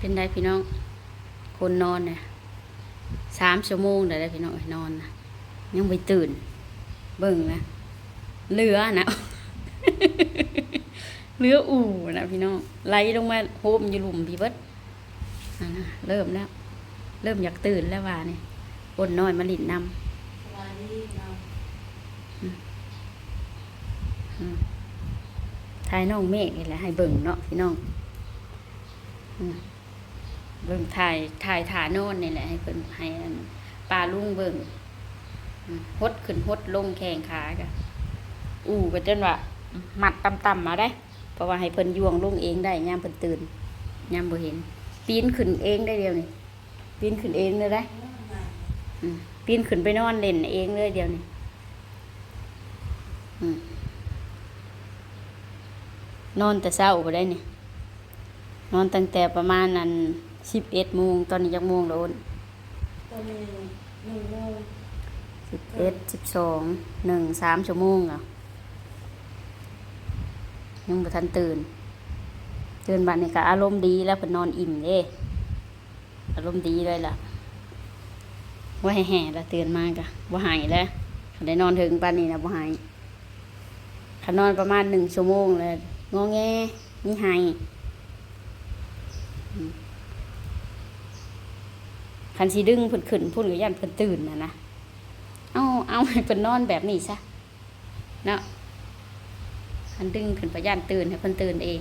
เป็นได้พี่น้อง คนนอนเนี่ยสามชั่วโมงได้พี่น้องนอนนะยังไม่ตื่น เบิ่งนะเรือนะเรืออู่นะพี่น้องไหลลงมาโฮมอยู่หลุมพี่เบิดนั่นนะเริ่มแล้ว เริ่มอยากตื่นแล้วว่านี่คนน้อยมาหลินนำสบายดีเราทายน้องเมฆนี่แหละให้เบิ่งเนาะพี่น้อง อืม เบิ่งถ่ายถ่ายฐานโน่นนี่แหละให้เพิ่นให้ปลาลุงเบิ่งอืมหดขึ้นหดลงแข่งขากะอู้ก็จนว่าหมัดต่ำๆมาได้ เพราะว่าให้เพิ่นยวงลงเองได้ยามเพิ่นตื่นยามบ่เห็น ปีนขึ้นเองได้เดียวนี่ปีนขึ้นเองเลยได้ปีนขึ้นไปนอนเล่นเองเลยเดียวนี่นอนแต่เช้าไปได้นี่นอนตั้งแต่ประมาณนั้น สิบเอ็ดโมงตอนนี้จักโมงแล้วโอนตอนนี้หนึ่งโมงสิบเอ็ดสิบสองหนึ่งสามชั่วโมงอะยังบ่ทันตื่นตื่นบัดนี้ก็อารมณ์ดีแล้วเพิ่นนอนอิ่มเด้อารมณ์ดีเลยล่ะว่าแห่ๆแล้วตื่นมากะบ่หายแล้วได้นอนถึงปานนี้นะบ่หายคันนอนประมาณหนึ่งชั่วโมงเลยงอแงมีหายอืม คันสิดึงพิ่นขึ้นพุ่นก็ย่านเพิ่นตื่นนะนะเอาเอาให้เพิ่นนอนแบบนี้ซะเนาะคันดึงขึ้นไปย่านตื่นให้เพิ่นตื่นเอง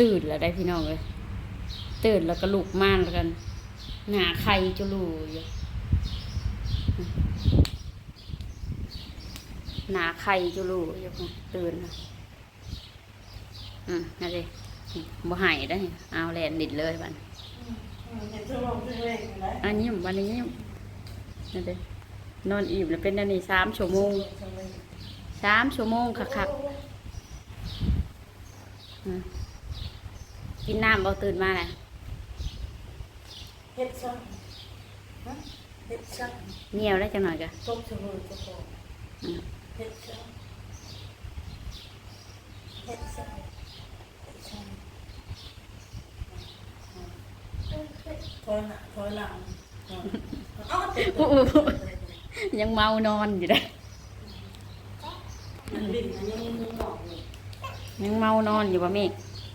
ตื่นแล้วได้พี่น้องเลยตื่นแล้วก็ลุกม่านแล้วกันหนาไข่จะรูอยู่ หนาไข่จะรูอยู่ตื่นนะอืมนั่นเลยบ่หายได้อเอาแลนดิดเลยบันเห็นจะลองจะเร่งนะอันนี้วันนี้นั่นเลยนอนอิ่มแล้วเป็นอันนี้สามชั่วโมงสามชั่วโมงคักๆอืมกินน้ำบ่ตื่นมาแหละเฮ็ดซังเฮ็ดซังเหนียวได้จังหน่อยกะตบเสมอจะพออืมเฮ็ดซังเฮ็ดซังถอยหน้าถอยหลังอ้าวติดอู้ยังเมานอนอยู่ได้มันบินมันยังยังหลอ กอยู่ยังเมานอนอยู่บ่เมฆ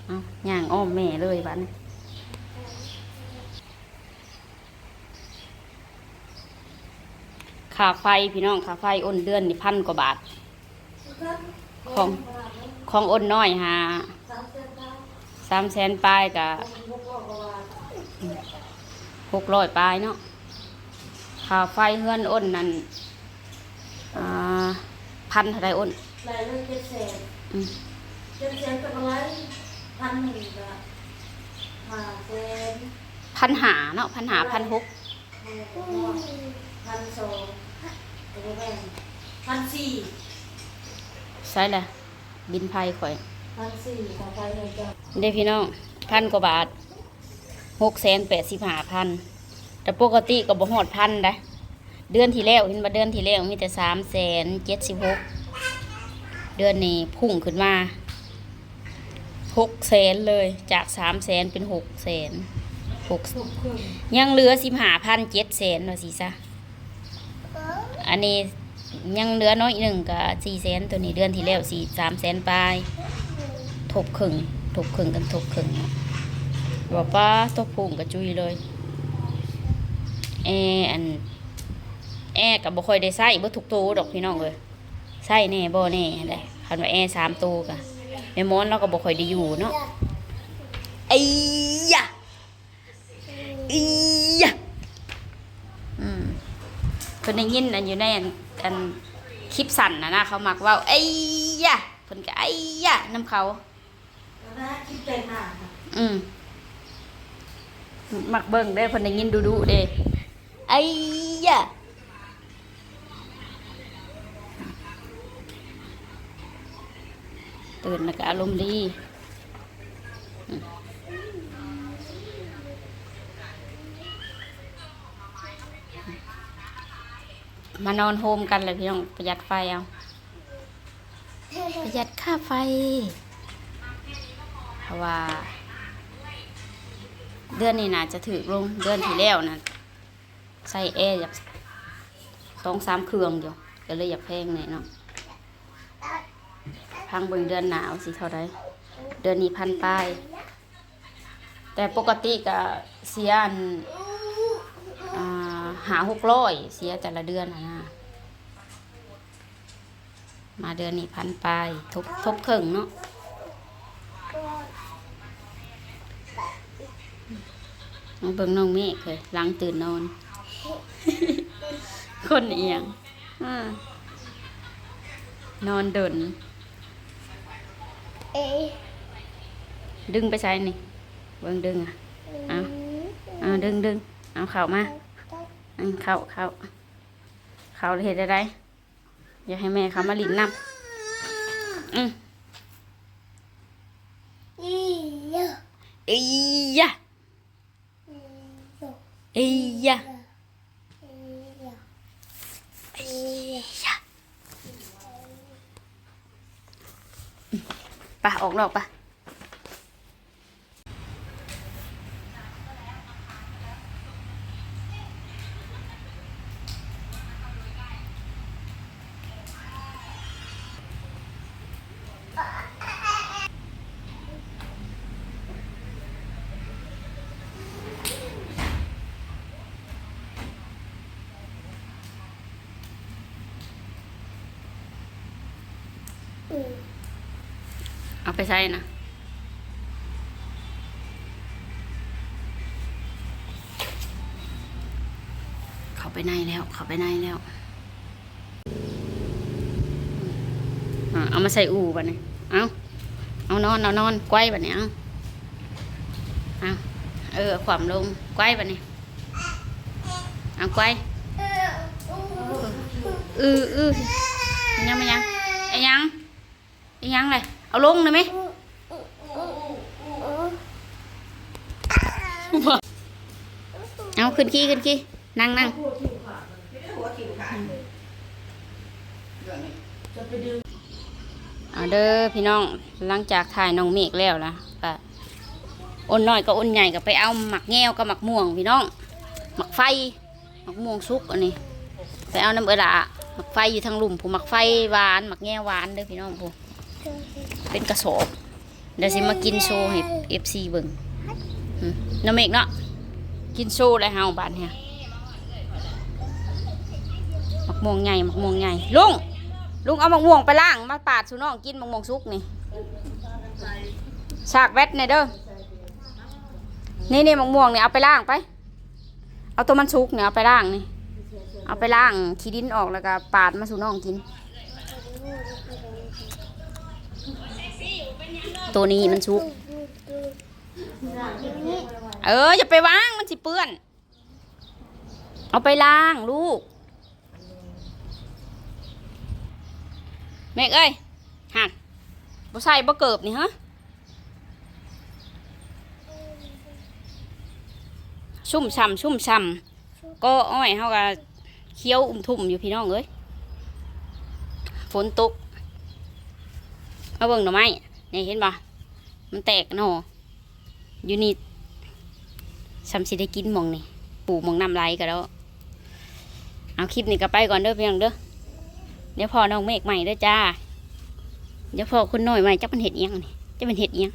เอาย่างอ้อมแม่เลยบัด ค่าไฟพี่น้องค่าไฟอ้นเดือนนี่พันกว่าบาท ของของอ้นน้อยหาสามเส้นได้สามแสนปลายกับหกร้อยกว่าบาทหกร้อยปลายเนาะค่าไฟเฮือนอ้นนั่นอ่าพันเท่าไรอ้นรายเลยเจ็ดแสนอืมเจ็ดแสนกับอะไรพันหนึ่งก็ห้าแสนพันหาเนาะพันหาพันหก พันสองตัวแม่พันสี่ใช่แหละบินไพ่ข่อยพันสี่ของใครเนี่ยจะเด้พี่น้องพันกว่าบาทหกแสนแปดสิบห้าพันแต่ปกติก็บ่ฮอดพันได้เดือนที่แล้วเห็นมาเดือนที่แล้วมีแต่สามแสนเจ็ดสิบหกเดือนนี้พุ่งขึ้นมาหกแสนเลยจากสามแสนเป็นหกแสนหกถูกครึ่งยังเหลือสิบห้าพันเจ็ดแสนว่าสิซะ อันนี้ยังเหลือน้อยหนึ่งกับสี่แสนตัวนี้เดือนที่แล้วสี่สามแสนปลายทบครึ่งทบครึ่งกันทบครึ่งบอกป้าตกพุ่งกับจุยเลยแออันแอกับบ่ค่อยได้ใส่บ่ทุกตัวดอกพี่น้องเลยใส่แน่บ่แน่แหละคันว่าแอสามตัวกะแม่มอนเราก็บ่ค่อยได้อยู่เนาะไอ้ยะอียะ เพิ่นได้ยินอันอยู่ในอันอันคลิปสั่นนะนะเขามักว่าไอ้ยะเพิ่นก็ไอ้ยะน้ำเขาแล้วนะคิดเป็นห่าค่ะอืมมักเบิ่งได้อเพิ่นได้ยินดูดูๆเด้ไอ้ยะตื่นแล้วก็อารมณ์ดี มานอนโฮมกันเลยพี่น้องประหยัดไฟเอา ประหยัดค่าไฟ เพราะว่า เดือนนี้น่าจะถือลงเดือนที่แล้วนะใส่แอร์อยากสองสามเครื่องอยู่ก็เลยอยากแพงหน่อยเนาะพังเบิ่งเดือนหนาวสิเท่าไรเดือนนี้พันปลายแต่ปกติก็เสียอัน หาหกร้อยเสียแต่ละเดือนนะนะมาเดือนนี้พันไปทบทบครึ่งเนาะมาเบิ่งน้องเมฆเลยหล้างตื่นนอน คนเอียงอนอนเดินดึงไปใส่นี่ เบิ่งดึงอะเอาเอาดึงดึงเอาเข่ามา เข่าเข่าเข่าเห็ดอะไรอยากให้แม่เขามาลินน้ำอืมเอียะเอียะเอียะไปออกนอกไป เอาไปใส่นะเขาไปในแล้ว เขาไปในแล้วเอามาใส่อู่บัดนี้เอาเอานอนเอานอนไกวบัดนี้เอาเอาเออขวามลงไกวบัดนี้เอาไกวอืออือยังไม่ยังไอ้ยังไอ้ยังเลย เอาลงเลยไหมเอาขึ้นขี้ขึ้นขี้นั่งนั่งจะไปดึงเอาเด้อพี่น้องหลังจากถ่ายน้องเมฆแล้วนะก็อ้นน้อยก็อ้นใหญ่ก็ไปเอาหมักแง่วกับหมักม่วงพี่น้องหมักไฟหมักม่วงสุกอันนี้ไปเอาน้ำเอดาหมักไฟอยู่ทางหลุมผู้หมักไฟหวานหมักแง่วหวานเด้อพี่น้องผู้ เป็นกระสอบเดี๋ยวสิมากินโชว์ให้เอฟซีเบิ่งอืมน้องเมฆเนาะกินโชว์เลยเฮาบานเนี่ยหมักม่วงใหญ่หมักม่วงใหญ่ลุงลุงเอามะม่วงไปล่างมาปาดสุน้องกินมะม่วงสุกนี่ฉากแวดในเด้อนี่นี่มะม่วงเนี่ยเอาไปล่างไป เอาตัวมันสุกเนี่ยเอาไปล่างนี่เอาไปล่างขี้ดินออกแล้วก็ปาดมาสุน้องกิน ตัวนี้มันสุก เอออย่าไปวางมันสิเปื้อน เอาไปล้างลูกแม่เอ้ยหันบ่ใส่บ่เกิบนี่ฮะชุ่มช่ำชุ่มช่ำก็อ้อยเฮาก็เคี้ยวอุ้มทุ่มอยู่พี่น้องเอ้ยฝนตก มาเบิ่งหน่อไม้นี่เห็นบ่มันแตกหน่ออยู่นี่ซ้ำสิได้กินมองนี่ปูมองน้ำไหลก็แล้ว เอาคลิปนี้ก็ไปก่อนเด้อพี่น้องเด้อเดี๋ยวพอน้องเมฆใหม่เด้อจ้า เดี๋ยวพอคุณหน่อยใหม่จะเป็นเห็ดเอียงนี่จะเป็นเห็ดเอียง